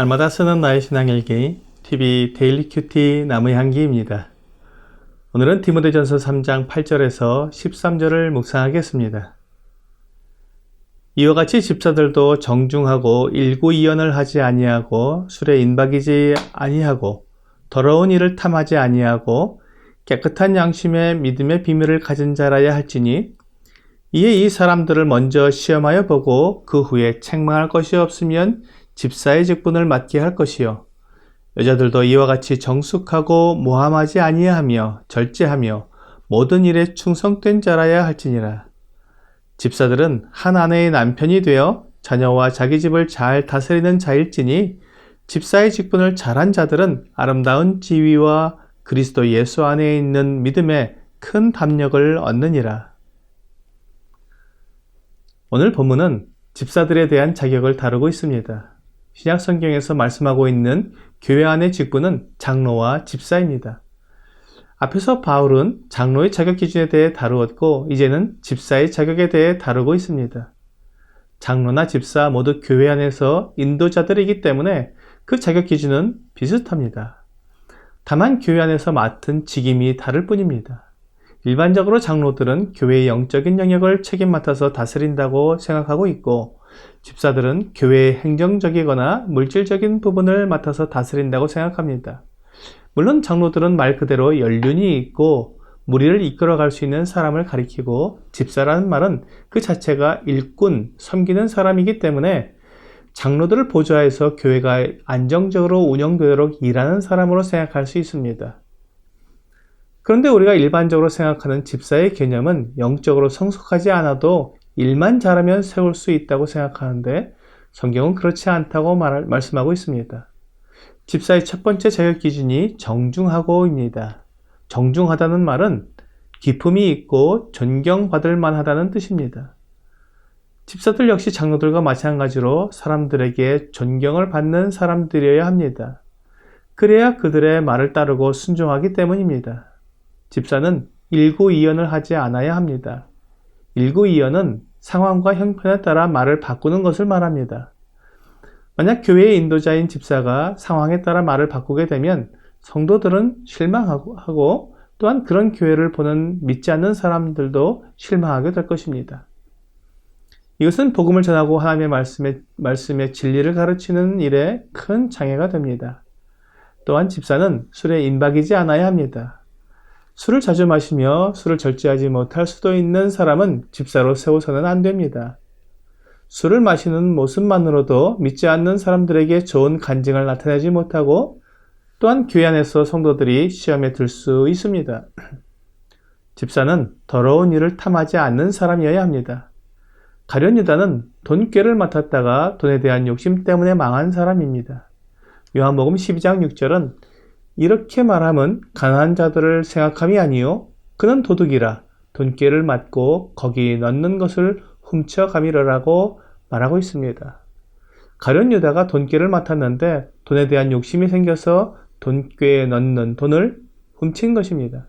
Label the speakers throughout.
Speaker 1: 날마다 쓰는 나의 신앙일기 TV 데일리 큐티 나무의 향기입니다. 오늘은 디모데전서 3장 8절에서 13절을 묵상하겠습니다. 이와 같이 집사들도 정중하고 일구이연을 하지 아니하고 술에 인박이지 아니하고 더러운 일을 탐하지 아니하고 깨끗한 양심의 믿음의 비밀을 가진 자라야 할지니 이에 이 사람들을 먼저 시험하여 보고 그 후에 책망할 것이 없으면 집사의 직분을 맡게 할 것이요. 여자들도 이와 같이 정숙하고 모함하지 아니하며 절제하며 모든 일에 충성된 자라야 할지니라. 집사들은 한 아내의 남편이 되어 자녀와 자기 집을 잘 다스리는 자일지니 집사의 직분을 잘한 자들은 아름다운 지위와 그리스도 예수 안에 있는 믿음에 큰 담력을 얻느니라. 오늘 본문은 집사들에 대한 자격을 다루고 있습니다. 신약 성경에서 말씀하고 있는 교회 안의 직분은 장로와 집사입니다. 앞에서 바울은 장로의 자격 기준에 대해 다루었고 이제는 집사의 자격에 대해 다루고 있습니다. 장로나 집사 모두 교회 안에서 인도자들이기 때문에 그 자격 기준은 비슷합니다. 다만 교회 안에서 맡은 직임이 다를 뿐입니다. 일반적으로 장로들은 교회의 영적인 영역을 책임 맡아서 다스린다고 생각하고 있고 집사들은 교회의 행정적이거나 물질적인 부분을 맡아서 다스린다고 생각합니다. 물론 장로들은 말 그대로 연륜이 있고 무리를 이끌어갈 수 있는 사람을 가리키고 집사라는 말은 그 자체가 일꾼, 섬기는 사람이기 때문에 장로들을 보좌해서 교회가 안정적으로 운영되도록 일하는 사람으로 생각할 수 있습니다. 그런데 우리가 일반적으로 생각하는 집사의 개념은 영적으로 성숙하지 않아도 일만 잘하면 세울 수 있다고 생각하는데 성경은 그렇지 않다고 말, 말씀하고 있습니다. 집사의 첫 번째 자격 기준이 정중하고입니다. 정중하다는 말은 기품이 있고 존경받을 만하다는 뜻입니다. 집사들 역시 장로들과 마찬가지로 사람들에게 존경을 받는 사람들이어야 합니다. 그래야 그들의 말을 따르고 순종하기 때문입니다. 집사는 일구이연을 하지 않아야 합니다. 일구이연은 상황과 형편에 따라 말을 바꾸는 것을 말합니다. 만약 교회의 인도자인 집사가 상황에 따라 말을 바꾸게 되면 성도들은 실망하고 또한 그런 교회를 보는 믿지 않는 사람들도 실망하게 될 것입니다. 이것은 복음을 전하고 하나님의 말씀의, 말씀의 진리를 가르치는 일에 큰 장애가 됩니다. 또한 집사는 술에 임박이지 않아야 합니다. 술을 자주 마시며 술을 절제하지 못할 수도 있는 사람은 집사로 세워서는 안 됩니다. 술을 마시는 모습만으로도 믿지 않는 사람들에게 좋은 간증을 나타내지 못하고 또한 교회 안에서 성도들이 시험에 들 수 있습니다. 집사는 더러운 일을 탐하지 않는 사람이어야 합니다. 가련 유다는 돈꾀를 맡았다가 돈에 대한 욕심 때문에 망한 사람입니다. 요한복음 12장 6절은 이렇게 말함은 가난한 자들을 생각함이 아니요 그는 도둑이라 돈깨를 맞고 거기 넣는 것을 훔쳐 가미러라고 말하고 있습니다. 가련 유다가 돈깨를 맡았는데 돈에 대한 욕심이 생겨서 돈꾀에 넣는 돈을 훔친 것입니다.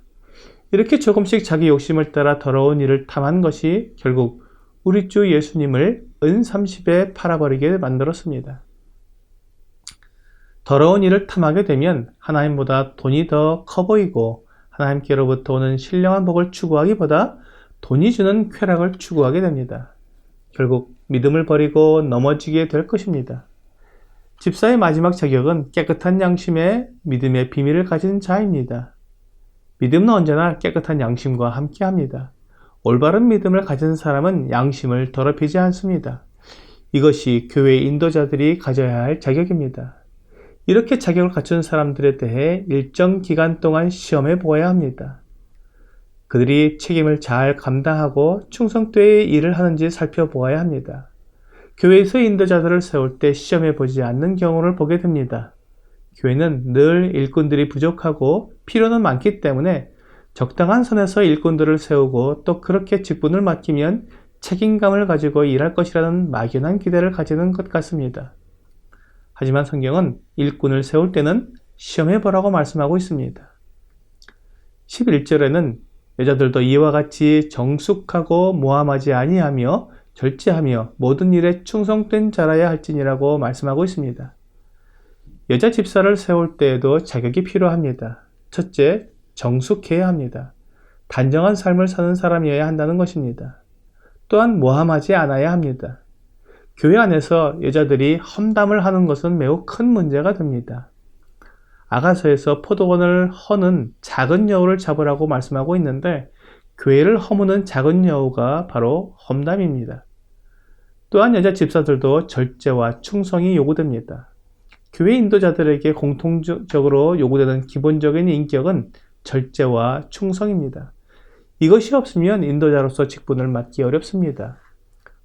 Speaker 1: 이렇게 조금씩 자기 욕심을 따라 더러운 일을 탐한 것이 결국 우리 주 예수님을 은 30에 팔아버리게 만들었습니다. 더러운 일을 탐하게 되면 하나님보다 돈이 더 커 보이고 하나님께로부터 오는 신령한 복을 추구하기보다 돈이 주는 쾌락을 추구하게 됩니다. 결국 믿음을 버리고 넘어지게 될 것입니다. 집사의 마지막 자격은 깨끗한 양심의 믿음의 비밀을 가진 자입니다. 믿음은 언제나 깨끗한 양심과 함께 합니다. 올바른 믿음을 가진 사람은 양심을 더럽히지 않습니다. 이것이 교회 인도자들이 가져야 할 자격입니다. 이렇게 자격을 갖춘 사람들에 대해 일정 기간 동안 시험해 보아야 합니다. 그들이 책임을 잘 감당하고 충성되이 일을 하는지 살펴보아야 합니다. 교회에서 인도자들을 세울 때 시험해 보지 않는 경우를 보게 됩니다. 교회는 늘 일꾼들이 부족하고 필요는 많기 때문에 적당한 선에서 일꾼들을 세우고 또 그렇게 직분을 맡기면 책임감을 가지고 일할 것이라는 막연한 기대를 가지는 것 같습니다. 하지만 성경은 일꾼을 세울 때는 시험해 보라고 말씀하고 있습니다. 11절에는 여자들도 이와 같이 정숙하고 모함하지 아니하며 절제하며 모든 일에 충성된 자라야 할지니라고 말씀하고 있습니다. 여자 집사를 세울 때에도 자격이 필요합니다. 첫째, 정숙해야 합니다. 단정한 삶을 사는 사람이어야 한다는 것입니다. 또한 모함하지 않아야 합니다. 교회 안에서 여자들이 험담을 하는 것은 매우 큰 문제가 됩니다. 아가서에서 포도원을 허는 작은 여우를 잡으라고 말씀하고 있는데 교회를 허무는 작은 여우가 바로 험담입니다. 또한 여자 집사들도 절제와 충성이 요구됩니다. 교회 인도자들에게 공통적으로 요구되는 기본적인 인격은 절제와 충성입니다. 이것이 없으면 인도자로서 직분을 맡기 어렵습니다.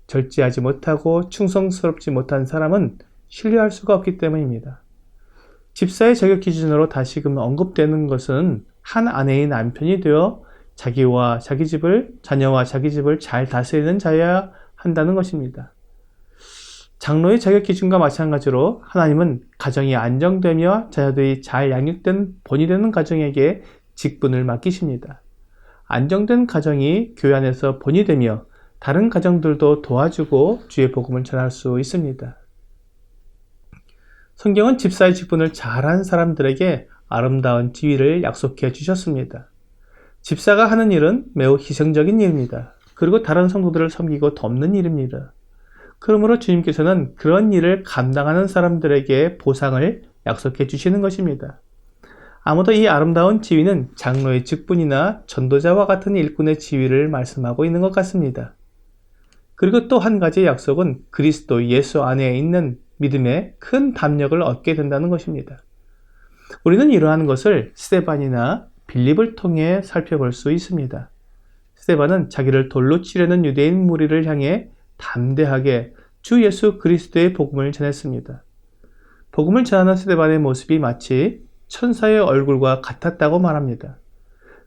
Speaker 1: 절제하지 못하고 충성스럽지 못한 사람은 신뢰할 수가 없기 때문입니다. 집사의 자격 기준으로 다시금 언급되는 것은 한 아내의 남편이 되어 자기와 자기 집을, 자녀와 자기 집을 잘 다스리는 자여야 한다는 것입니다. 장로의 자격 기준과 마찬가지로 하나님은 가정이 안정되며 자녀들이 잘 양육된 본이 되는 가정에게 직분을 맡기십니다. 안정된 가정이 교회 안에서 본이 되며 다른 가정들도 도와주고 주의 복음을 전할 수 있습니다. 성경은 집사의 직분을 잘한 사람들에게 아름다운 지위를 약속해 주셨습니다. 집사가 하는 일은 매우 희생적인 일입니다. 그리고 다른 성도들을 섬기고 돕는 일입니다. 그러므로 주님께서는 그런 일을 감당하는 사람들에게 보상을 약속해 주시는 것입니다. 아무도 이 아름다운 지위는 장로의 직분이나 전도자와 같은 일꾼의 지위를 말씀하고 있는 것 같습니다. 그리고 또 한 가지 약속은 그리스도 예수 안에 있는 믿음에 큰 담력을 얻게 된다는 것입니다. 우리는 이러한 것을 스테반이나 빌립을 통해 살펴볼 수 있습니다. 스테반은 자기를 돌로 치려는 유대인 무리를 향해 담대하게 주 예수 그리스도의 복음을 전했습니다. 복음을 전하는 스테반의 모습이 마치 천사의 얼굴과 같았다고 말합니다.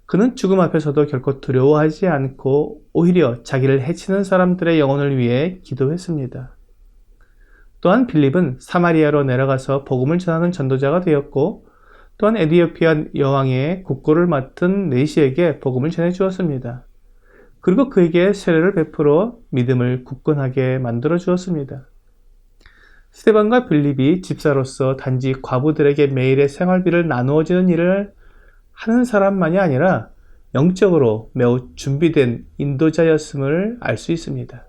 Speaker 1: 그는 죽음 앞에서도 결코 두려워하지 않고 오히려 자기를 해치는 사람들의 영혼을 위해 기도했습니다. 또한 빌립은 사마리아로 내려가서 복음을 전하는 전도자가 되었고 또한 에디오피아 여왕의 국고를 맡은 네시에게 복음을 전해 주었습니다. 그리고 그에게 세례를 베풀어 믿음을 굳건하게 만들어 주었습니다. 스테반과 빌립이 집사로서 단지 과부들에게 매일의 생활비를 나누어 주는 일을 하는 사람만이 아니라 영적으로 매우 준비된 인도자였음을 알 수 있습니다.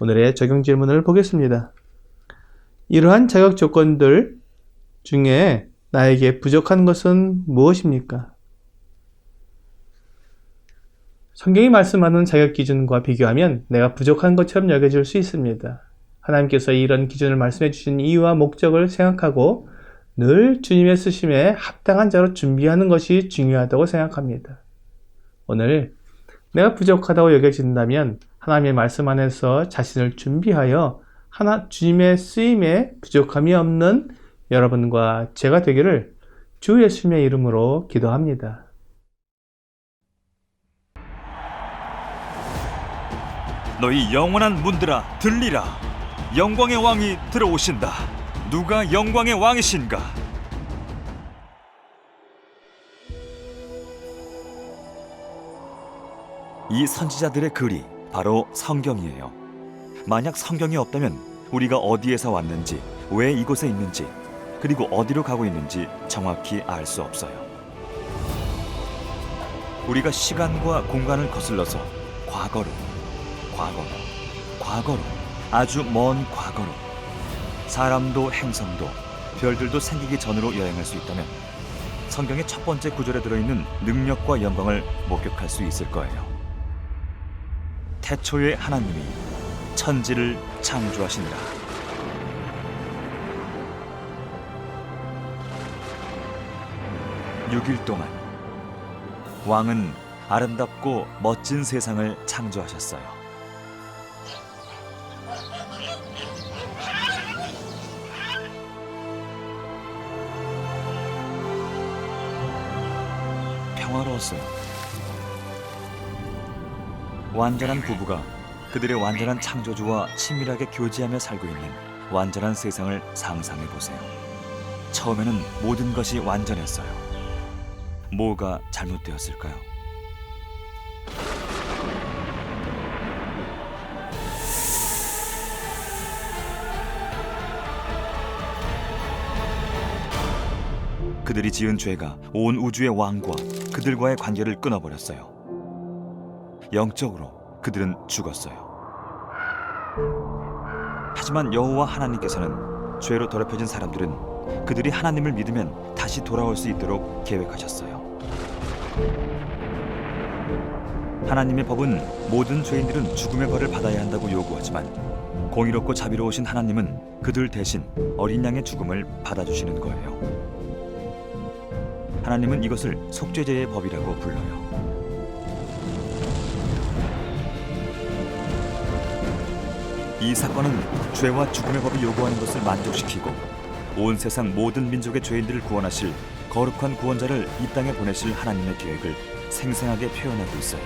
Speaker 1: 오늘의 적용 질문을 보겠습니다. 이러한 자격 조건들 중에 나에게 부족한 것은 무엇입니까? 성경이 말씀하는 자격 기준과 비교하면 내가 부족한 것처럼 여겨질 수 있습니다. 하나님께서 이런 기준을 말씀해 주신 이유와 목적을 생각하고 늘 주님의 쓰심에 합당한 자로 준비하는 것이 중요하다고 생각합니다. 오늘 내가 부족하다고 여겨진다면 하나님의 말씀 안에서 자신을 준비하여 하나 주님의 쓰임에 부족함이 없는 여러분과 제가 되기를 주 예수님의 이름으로 기도합니다.
Speaker 2: 너희 영원한 문들아 들리라 영광의 왕이 들어오신다 누가 영광의 왕이신가? 이 선지자들의 글이 바로 성경이에요. 만약 성경이 없다면 우리가 어디에서 왔는지 왜 이곳에 있는지 그리고 어디로 가고 있는지 정확히 알 수 없어요. 우리가 시간과 공간을 거슬러서 과거로 과거로, 과거로, 아주 먼 과거로 사람도 행성도 별들도 생기기 전으로 여행할 수 있다면 성경의 첫 번째 구절에 들어있는 능력과 영광을 목격할 수 있을 거예요. 태초에 하나님이 천지를 창조하시니라. 육일 동안 왕은 아름답고 멋진 세상을 창조하셨어요. 평화로웠어요. 완전한 부부가 그들의 완전한 창조주와 친밀하게 교제하며 살고 있는 완전한 세상을 상상해 보세요. 처음에는 모든 것이 완전했어요. 뭐가 잘못되었을까요? 그들이 지은 죄가 온 우주의 왕과 그들과의 관계를 끊어버렸어요. 영적으로 그들은 죽었어요. 하지만 여호와 하나님께서는 죄로 더럽혀진 사람들은 그들이 하나님을 믿으면 다시 돌아올 수 있도록 계획하셨어요. 하나님의 법은 모든 죄인들은 죽음의 벌을 받아야 한다고 요구하지만 공의롭고 자비로우신 하나님은 그들 대신 어린 양의 죽음을 받아주시는 거예요. 하나님은 이것을 속죄제의 법이라고 불러요. 이 사건은 죄와 죽음의 법이 요구하는 것을 만족시키고 온 세상 모든 민족의 죄인들을 구원하실 거룩한 구원자를 이 땅에 보내실 하나님의 계획을 생생하게 표현하고 있어요.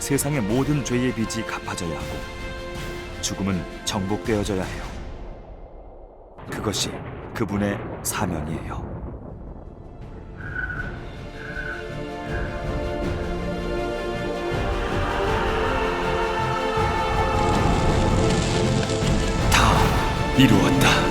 Speaker 2: 세상의 모든 죄의 빚이 갚아져야 하고 죽음은 정복되어져야 해요. 그것이 그분의 사명이에요. 다 이루었다.